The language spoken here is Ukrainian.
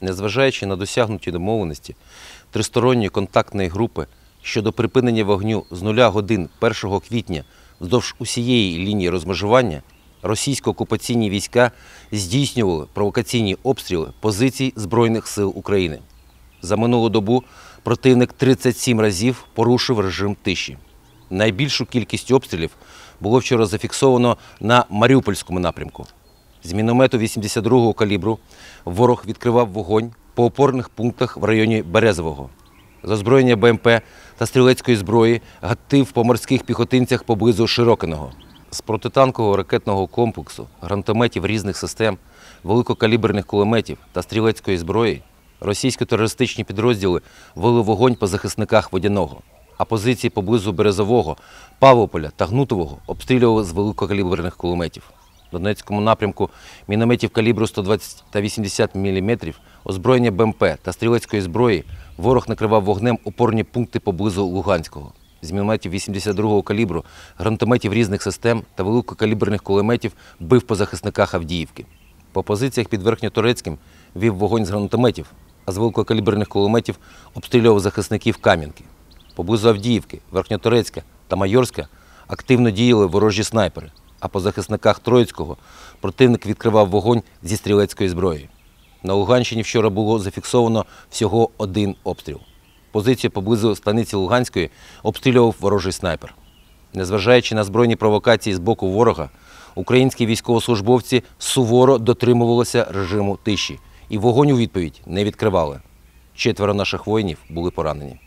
Незважаючи на досягнуті домовленості тристоронньої контактної групи щодо припинення вогню з нуля годин 1 квітня вздовж усієї лінії розмежування, російсько-окупаційні війська здійснювали провокаційні обстріли позицій Збройних сил України. За минулу добу противник 37 разів порушив режим тиші. Найбільшу кількість обстрілів було вчора зафіксовано на Маріупольському напрямку. З міномету 82-го калібру ворог відкривав вогонь по опорних пунктах в районі Березового. З озброєння БМП та стрілецької зброї гатив по морських піхотинцях поблизу Широкиного. З протитанкового ракетного комплексу, гранатометів різних систем, великокаліберних кулеметів та стрілецької зброї російсько-терористичні підрозділи вели вогонь по захисниках водяного, а позиції поблизу Березового, Павлополя та Гнутового обстрілювали з великокаліберних кулеметів. В Донецькому напрямку мінометів калібру 120 та 80 мм, озброєння БМП та стрілецької зброї ворог накривав вогнем опорні пункти поблизу Луганського. З мінометів 82-го калібру, гранатометів різних систем та великокаліберних кулеметів бив по захисниках Авдіївки. По позиціях під Верхньоторецьким вів вогонь з гранатометів, а з великокаліберних кулеметів обстрілював захисників Кам'янки. Поблизу Авдіївки, Верхньоторецька та Майорська активно діяли ворожі снайпери, а по захисниках Троїцького противник відкривав вогонь зі стрілецької зброї. На Луганщині вчора було зафіксовано всього один обстріл. Позицію поблизу станиці Луганської обстрілював ворожий снайпер. Незважаючи на збройні провокації з боку ворога, українські військовослужбовці суворо дотримувалися режиму тиші і вогонь у відповідь не відкривали. Четверо наших воїнів були поранені.